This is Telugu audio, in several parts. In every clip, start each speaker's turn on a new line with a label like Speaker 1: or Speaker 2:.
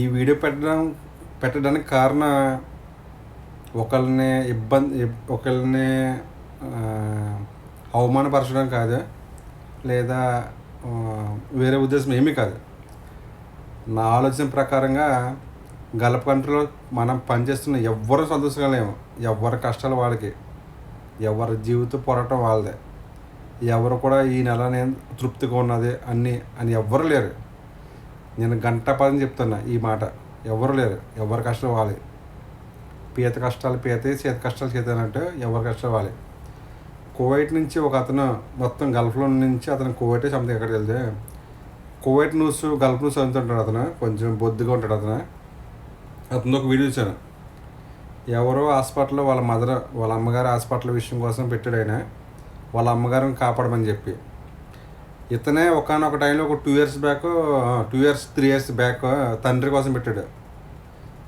Speaker 1: ఈ వీడియో పెట్టడం పెట్టడానికి కారణం ఒకరిని ఇబ్బంది ఒకరిని అవమానపరచడం కాదు. లేదా వేరే ఉద్దేశం ఏమీ కాదు. నా ఆలోచన ప్రకారంగా గల్ఫ్ కంట్రీలో మనం పనిచేస్తున్న ఎవ్వరూ సంతోషంగా లేము. ఎవరి కష్టాలు వాళ్ళకి. ఎవరి జీవిత పోరాటం వాళ్ళదే. ఎవరు కూడా ఈ నెల నేను తృప్తిగా ఉన్నది అన్నీ అని ఎవ్వరు లేరు. నేను గంట పదని చెప్తున్నా ఈ మాట. ఎవరు లేరు. ఎవరి కష్టం వాళ్ళే. పీత కష్టాలు పీతే చేతి కష్టాలు చేతనంటే ఎవరి కష్టం వాళ్ళే. కువైట్ నుంచి ఒక అతను మొత్తం గల్ఫ్లో నుంచి అతను కువైటే సంథింగ్ ఎక్కడికి వెళ్తే కువైట్ న్యూస్ గల్ఫ్ న్యూస్ అందుతుంటాడు అతను. కొంచెం బొద్దుగా ఉంటాడు అతను. అతను ఒక వీడియో చూశాను ఎవరో హాస్పిటల్లో వాళ్ళ మదర్ వాళ్ళ అమ్మగారు హాస్పిటల్ విషయం కోసం పెట్టాడు ఆయన. వాళ్ళ అమ్మగారిని కాపాడమని చెప్పి. ఇతనే ఒకనొక టైంలో ఒక two years back two years three years back తండ్రి కోసం పెట్టాడు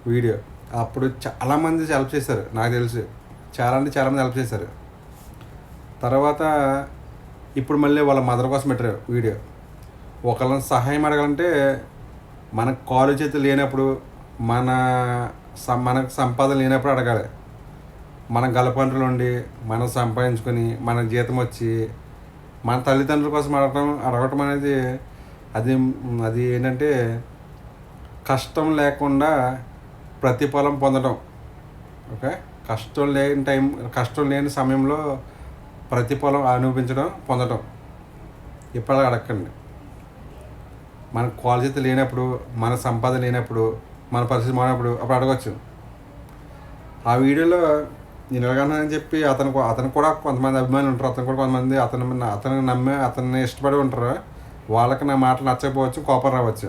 Speaker 1: వీడియో. అప్పుడు చాలామంది హెల్ప్ చేశారు నాకు తెలిసి. చాలా అంటే చాలామంది హెల్ప్ చేశారు. తర్వాత ఇప్పుడు మళ్ళీ వాళ్ళ మదర్ కోసం పెట్టారు వీడియో. ఒకళ్ళని సహాయం అడగాలంటే మనకు కాలు చేతి లేనప్పుడు మన సం- మనకు సంపాదన లేనప్పుడు అడగాలి. మన గలపంటలు ఉండి మనం సంపాదించుకొని మన జీతం వచ్చి మన తల్లిదండ్రుల కోసం అడగటం అడగటం అనేది అది అది ఏంటంటే కష్టం లేకుండా ప్రతిఫలం పొందడం. ఓకే? కష్టం లేని టైం కష్టం లేని సమయంలో ప్రతిఫలం అనుభవించడం పొందడం. ఇప్పుడు అడగండి మన క్వాలిటీ లేనప్పుడు మన సంపాదన లేనప్పుడు మన పరిస్థితి మారినప్పుడు అప్పుడు అడగచ్చు. ఆ వీడియోలో నేను ఎలాగన్నానని చెప్పి అతను అతను కూడా కొంతమంది అభిమానులు ఉంటారు. అతను కూడా కొంతమంది అతను అతను నమ్మే అతన్ని ఇష్టపడి ఉంటారు. వాళ్ళకి నా మాటలు నచ్చకపోవచ్చు కోపం రావచ్చు.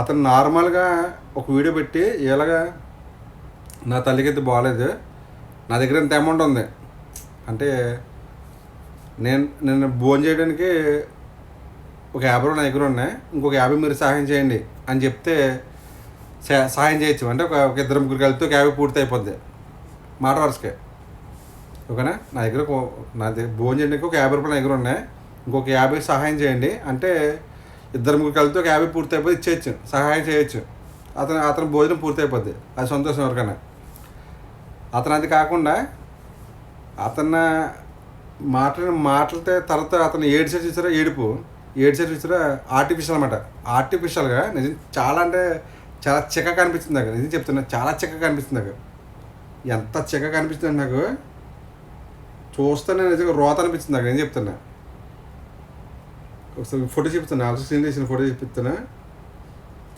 Speaker 1: అతను నార్మల్గా ఒక వీడియో పెట్టి ఇలాగా నా తల్లికి అయితే బాగాలేదు నా దగ్గర ఇంత అమౌంట్ ఉంది. అంటే నేను నేను భోజనం చేయడానికి ఒక యాభై నా దగ్గర ఉన్నాయి. ఇంకొక యాభై మీరు సహాయం చేయండి అని చెప్తే సహాయం చేయొచ్చు. అంటే ఒక ఒక ఇద్దరు ముగ్గురు కలిపితే ఒక యాభై పూర్తి అయిపోద్ది మాట వరుసకే ఓకేనా? నా దగ్గర నా దగ్గర భోజనం చేయడానికి ఒక యాభై రూపాయలు నా దగ్గర ఉన్నాయి. ఇంకొక యాభై సహాయం చేయండి. అంటే ఇద్దరు ముగ్గురు కలిపితే ఒక యాభై పూర్తి అయిపోతే ఇచ్చేయచ్చు. సహాయం చేయొచ్చు. అతను అతని భోజనం పూర్తి అయిపోద్ది. అది సంతోషం ఎవరికైనా. అతను అది కాకుండా అతను మాటలు మాటలతో తర్వాత అతను ఏడ్చే చూసారా ఏడుపు. ఏడ్చే చూసారా ఆర్టిఫిషియల్ అనమాట ఆర్టిఫిషియల్గా నిజం చాలా అంటే చాలా చిక్కగా కనిపిస్తుంది అక్కడ నిజం చెప్తున్నా చాలా చిక్కగా కనిపిస్తుంది నాకు. ఎంత చిక్కగా అనిపిస్తుంది నాకు. చూస్తేనే నిజంగా రోత అనిపిస్తుంది నాకు. నేను చెప్తున్నా. ఒకసారి ఫోటో చెప్తున్నా ఆల్సో సీన్ చేసిన ఫోటో చూపిస్తున్నా.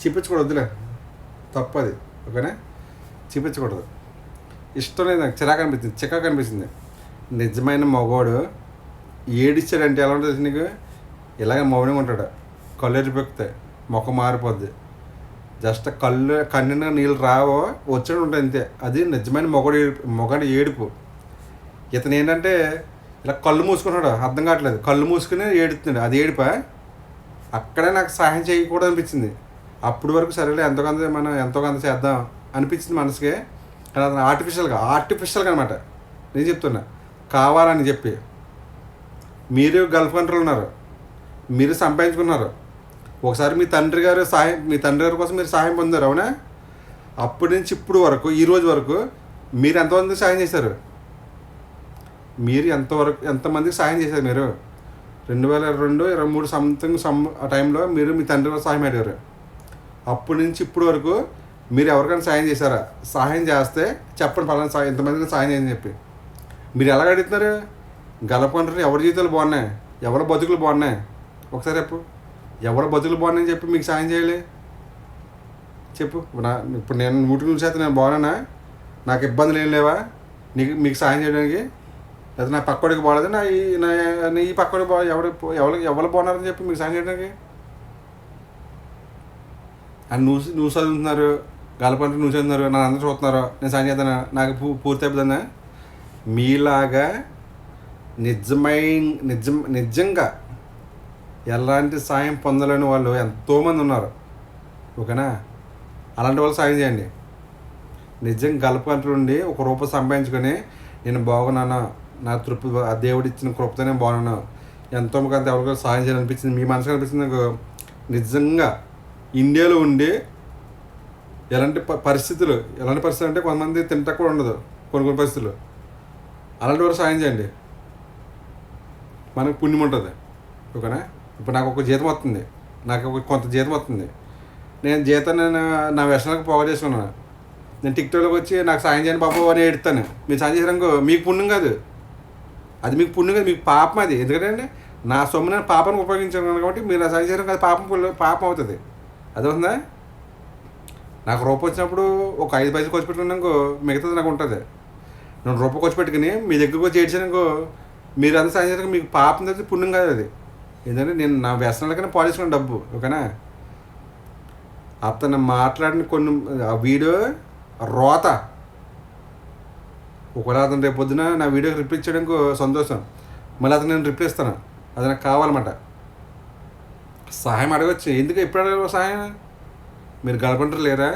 Speaker 1: చూపించకూడదు వద్దులే తప్పది. ఓకేనా? చూపించకూడదు. ఇష్టం లేదు నాకు. చిరాకు అనిపించింది చిక్కగా కనిపించింది నిజమైన మగవాడు ఏడిచ్చాడంటే ఎలా ఉంటుంది నీకు? ఇలాగ మౌనంగా ఉంటాడు. కళ్ళు ఎరిపెక్కుతాయి ముఖం మారిపోద్ది. జస్ట్ కళ్ళు కన్నున నీళ్ళు రావో వచ్చి ఉంటాయి అంతే. అది నిజమైన మొగడు ఏడుపు మొగడు ఏడుపు. ఇతను ఏంటంటే ఇలా కళ్ళు మూసుకున్నాడు అర్థం కావట్లేదు. కళ్ళు మూసుకుని ఏడుతున్నాడు అది ఏడుపా? అక్కడే నాకు సహాయం చేయకూడదు అనిపించింది. అప్పుడు వరకు సరేలే ఎంతో కొంత మనం ఎంతో కొంత చేద్దాం అనిపించింది మనసుకి. కానీ అతను ఆర్టిఫిషియల్గా ఆర్టిఫిషియల్గా అనమాట. నేను చెప్తున్నా. కావాలని చెప్పి. మీరు గల్ఫ్ కంట్రోల్ ఉన్నారు. మీరు సంపాదించుకున్నారు. ఒకసారి మీ తండ్రి గారు సహాయం మీ తండ్రి గారి కోసం మీరు సహాయం పొందారు అవునా? అప్పటి నుంచి ఇప్పుడు వరకు ఈ రోజు వరకు మీరు ఎంతమందికి సహాయం చేశారు? మీరు ఎంతవరకు ఎంతమందికి సహాయం చేశారు మీరు? రెండు వేల రెండు ఇరవై మూడు సంథింగ్ సమ్ ఆ టైంలో మీరు మీ తండ్రి గారు సహాయం అడిగారు. అప్పటి నుంచి ఇప్పుడు వరకు మీరు ఎవరికైనా సాయం చేశారా? సహాయం చేస్తే చెప్పండి పలానా సాయం ఎంతమందికి సాయం చేయని చెప్పి. మీరు ఎలా అడుగుతున్నారు? గలపంటారు ఎవరి జీవితాలు బాగున్నాయి? ఎవరి బతుకులు బాగున్నాయి? ఒకసారి చెప్పు. ఎవరు బతులు బాగున్నాయని చెప్పి మీకు సాయం చేయలే? చెప్పు. నా ఇప్పుడు నేను నూటి నూరు శాతం నేను బాగున్నానా? నాకు ఇబ్బందులు ఏం లేవా? నీకు మీకు సాయం చేయడానికి? లేదా నా పక్కడికి బాగలేదు? నా ఈ నా ఈ పక్కడికి బాగా ఎవరు ఎవరు ఎవరు బాగున్నారని చెప్పి మీకు సాయం చేయడానికి? అని నువ్వు నువ్వు చదువుతున్నారు గలపంటే నువ్వు చదువుతున్నారు నన్ను అందరూ చూస్తున్నారు. నేను సాయం చేస్తాను నాకు పూ పూర్తి అయిపోతుందా? మీలాగా నిజమైన నిజం నిజంగా ఎలాంటి సాయం పొందలేని వాళ్ళు ఎంతోమంది ఉన్నారు. ఓకేనా? అలాంటి వాళ్ళు సాయం చేయండి. నిజం గలపంటూ ఉండి ఒక రూపాయి సంపాదించుకొని నేను బాగున్నాను నా తృప్తి ఆ దేవుడు ఇచ్చిన కృపతో నేను బాగున్నాను. ఎంతో కొంత ఎవరికో సాయం చేయాలనిపించింది మీ మనసుకు అనిపించింది నాకు నిజంగా ఇండియాలో ఉండి ఎలాంటి ప- పరిస్థితులు ఎలాంటి పరిస్థితులు అంటే కొంతమంది తింటా కూడా ఉండదు కొన్ని కొన్ని పరిస్థితులు. అలాంటి వారు సాయం చేయండి. మనకు పుణ్యం ఉంటుంది. ఓకేనా? ఇప్పుడు నాకు ఒక జీతం వస్తుంది. నాకు ఒక కొంత జీతం వస్తుంది. నేను జీతం నేను నా వ్యసనాలకు పోగా చేసుకున్నాను నేను టిక్టాక్లోకి వచ్చి నాకు సాయం చేయండి బాబు అని ఏడుతాను మీరు సాయం చేసారనుకో మీకు పుణ్యం కాదు. అది మీకు పుణ్యం కాదు మీకు పాపం అది. ఎందుకంటే అండి నా సొమ్ము నేను పాపానికి ఉపయోగించాను కాబట్టి మీరు నా సాయం చేయడం కాదు పాపం పాపం అవుతుంది. అదవుతుందా నాకు రూపాయి వచ్చినప్పుడు ఒక ఐదు పైసలు ఖర్చు పెట్టుకున్నాకో మిగతాది నాకు ఉంటుంది. నేను రూపాయి ఖర్చు పెట్టుకుని మీ దగ్గరకు వచ్చి ఏడ్చానుకో మీరు అంతా సాయం చేయడానికి మీకు పాపం తెలిసి పుణ్యం కాదు అది. ఎందుకంటే నేను నా వ్యసనాలకైనా పాలిస్తున్నాను డబ్బు ఓకేనా? అతను మాట్లాడిన కొన్ని ఆ వీడియో రోత. ఒకవేళ అతను రేపు పొద్దున నా వీడియోకి రిప్లై చేయడానికి సంతోషం. మళ్ళీ అతను నేను రిప్లై ఇస్తాను. అది నాకు కావాలన్నమాట. సహాయం అడగచ్చు. ఎందుకు ఎప్పుడు అడగరు సహాయం? మీరు గడపంటారు లేరా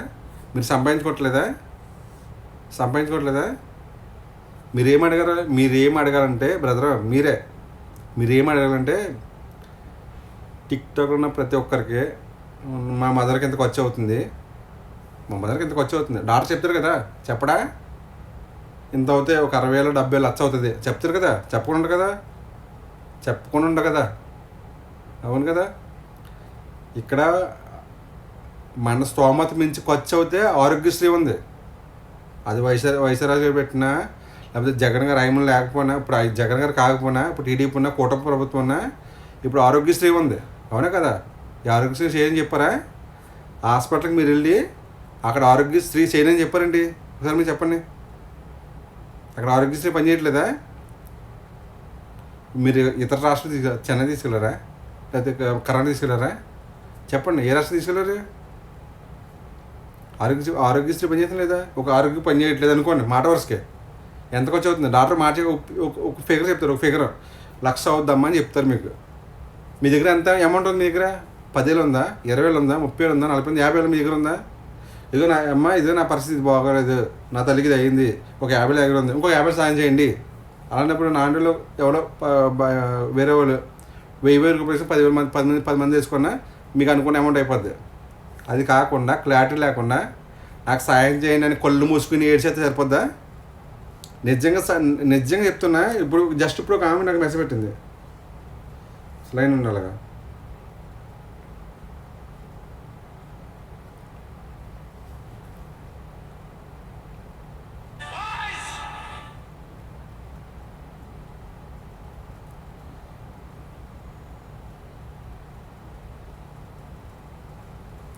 Speaker 1: మీరు సంపాదించుకోవట్లేదా? సంపాదించుకోవట్లేదా? మీరేం అడగారు? మీరేం అడగాలంటే బ్రదర్ మీరే. మీరేం అడగాలంటే టిక్టాక్ ఉన్న ప్రతి ఒక్కరికి మా మదర్కి ఎంత ఖర్చు అవుతుంది. మా మదర్కి ఎంత ఖర్చు అవుతుంది. డాక్టర్ చెప్తారు కదా చెప్పడా? ఇంత అవుతే ఒక అరవై వేలు డెబ్బై వేలు లచ్చ అవుతుంది. చెప్తారు కదా చెప్పకుండా కదా? చెప్పకుండా ఉండదు కదా? అవును కదా? ఇక్కడ మన స్తోమత మించి ఖర్చు అవుతే ఆరోగ్యశ్రీ ఉంది. అది వైఎస్ఆర్ వైశ్యరాజు గారు పెట్టినా లేకపోతే జగన్ గారు ఆయమలు లేకపోయినా ఇప్పుడు జగన్ గారు కాకపోయినా ఇప్పుడు టీడీపీ ఉన్నా కూటమి ప్రభుత్వం ఉన్నా ఇప్పుడు ఆరోగ్యశ్రీ ఉంది. అవునా కదా? ఈ ఆరోగ్యశ్రీ చేయని చెప్పారా? హాస్పిటల్కి మీరు వెళ్ళి అక్కడ ఆరోగ్యశ్రీ చేయనని చెప్పారండి. ఒకసారి మీరు చెప్పండి. అక్కడ ఆరోగ్యశ్రీ పనిచేయట్లేదా మీరు ఇతర రాష్ట్రం తీసుకు చెన్నై తీసుకెళ్ళారా? లేకపోతే కర్ణాటక తీసుకెళ్ళారా? చెప్పండి. ఏ రాష్ట్రం తీసుకెళ్ళారు? ఆరోగ్యశ్రీ ఆరోగ్యశ్రీ పనిచేయడం లేదా? ఒక ఆరోగ్యం పని చేయట్లేదు అనుకోండి మాట వరుసకే. ఎంత ఖర్చు అవుతుంది? డాక్టర్ మాట ఒక- ఒక ఫిగర్ చెప్తారు ఒక ఫిగర్. లక్ష అవుద్దమ్మా అని చెప్తారు మీకు. మీ దగ్గర ఎంత అమౌంట్ ఉంది మీ దగ్గర? పదివేలు ఉందా ఇరవై వేలు ఉందా ముప్పై వేలు ఉందా నలభై వేలు యాభై వేలు మీ దగ్గర ఉందా? ఇదిగో నా అమ్మ ఇదే నా పరిస్థితి బాగోలేదు. నా తల్లికి ఇది అయింది. ఒక యాభై దగ్గర ఉంది. ఇంకో యాభై సాయం చేయండి. అలాంటప్పుడు నా ఎవరో వేరే వాళ్ళు వెయ్యి వేలు రూపాయలు పదివేల మంది పది మంది పది మంది వేసుకున్నా మీకు అనుకున్న అమౌంట్ అయిపోద్ది. అది కాకుండా క్లారిటీ లేకుండా నాకు సాయం చేయండి అని కళ్ళు మూసుకుని ఏడ్చేస్తే సరిపోద్దా? నిజంగా స- నిజంగా చెప్తున్నా ఇప్పుడు జస్ట్ ఇప్పుడు ఒక ఆమె నాకు మెసేజ్ పెట్టింది. లైన్ ఉండాలిగా.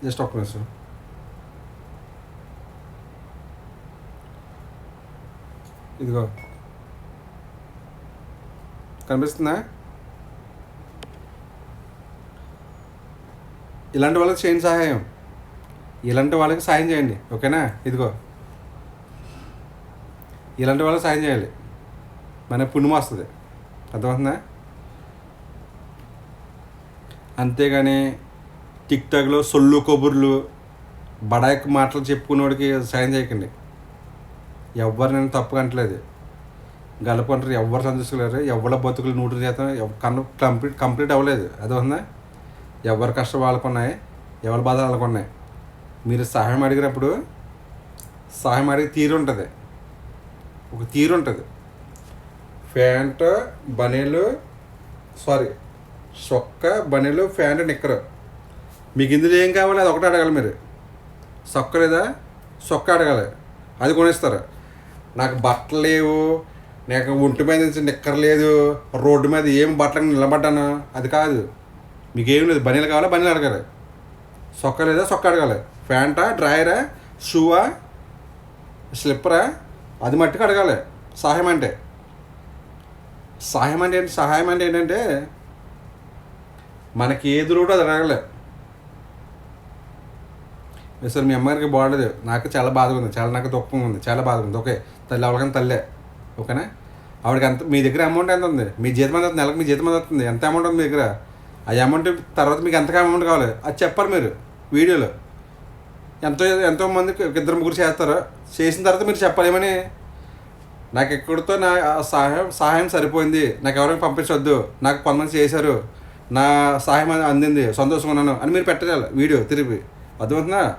Speaker 1: జస్ట్ ఒక్క నిమిషం ఇదిగో. కనిపిస్తుందా? ఇలాంటి వాళ్ళకి చేయండి సహాయం. ఇలాంటి వాళ్ళకి సాయం చేయండి. ఓకేనా? ఇదిగో. ఇలాంటి వాళ్ళకి సాయం చేయాలి. మన పుణ్యం వస్తుంది. అర్థమవుతుందా? అంతేగాని టిక్టాక్లో సొల్లు కబుర్లు బడాయికి మాటలు చెప్పుకునేవాడికి సాయం చేయకండి. ఎవ్వరు నేను తప్పు అంటలేదు గలపంటారు ఎవ్వరు సంతోషలేరు ఎవరి బతుకులు నూటి శాతం కన్ కంప్లీట్ కంప్లీట్ అవ్వలేదు. అది ఉందా ఎవరి కష్టం వాళ్ళకు ఉన్నాయి ఎవరి బాధ వాళ్ళకు ఉన్నాయి మీరు సహాయం అడిగినప్పుడు సహాయం అడిగే తీరు ఉంటుంది. ఒక తీరు ఉంటుంది. ఫ్యాంటు బనీలు సారీ సొక్క బనీలు ప్యాంటు నిక్కరు. మీకు ఇందులో ఏం కావాలి? అది ఒకటే అడగాలి మీరు. సొక్క లేదా? సొక్క అడగాలి. అది కొనిస్తారు. నాకు బట్టలు లేవు. నాకు ఒంటి మీద నుంచి నిక్కర లేదు. రోడ్డు మీద ఏం బట్టలకు నిలబడ్డాను? అది కాదు. మీకు ఏం లేదు బనీలు కావాలా బనీలు అడగాలి సొక్క లేదా సొక్క అడగాలి. ప్యాంటా డ్రాయరా షూవా స్లిప్పరా అది మట్టుకు అడగాలి. సహాయం అంటే. సహాయం అంటే ఏంటి? సహాయం అంటే ఏంటంటే మనకి ఏది రూటో అది అడగలే. సార్ మీ అమ్మగారికి బాగలేదు. నాకు చాలా బాధగా ఉంది. చాలా నాకు దుఃఖంగా ఉంది. చాలా బాధగా ఉంది. ఓకే తల్లి అవలకని తల్లే. ఓకేనా? ఆవిడకి ఎంత మీ దగ్గర అమౌంట్ ఎంత ఉంది? మీ జీతం ఎంత నెలకు మీ జీతం ఎంత వస్తుంది ఎంత అమౌంట్ ఉంది మీ దగ్గర? ఆ అమౌంట్ తర్వాత మీకు ఎంత అమౌంట్ కావాలి? అది చెప్పారు మీరు వీడియోలో. ఎంతో ఎంతో మంది ఇద్దరు ముగ్గురు చేస్తారు. చేసిన తర్వాత మీరు చెప్పలేమని నాకు ఎక్కడితో నా ఆ సహాయం సహాయం సరిపోయింది. నాకు ఎవరికి పంపించొద్దు. నాకు కొంతమంది చేశారు. నా సహాయం అందింది. సంతోషంగా ఉన్నాను అని మీరు పెట్టాలి వీడియో తిరిగి. అర్థమవుతుందా?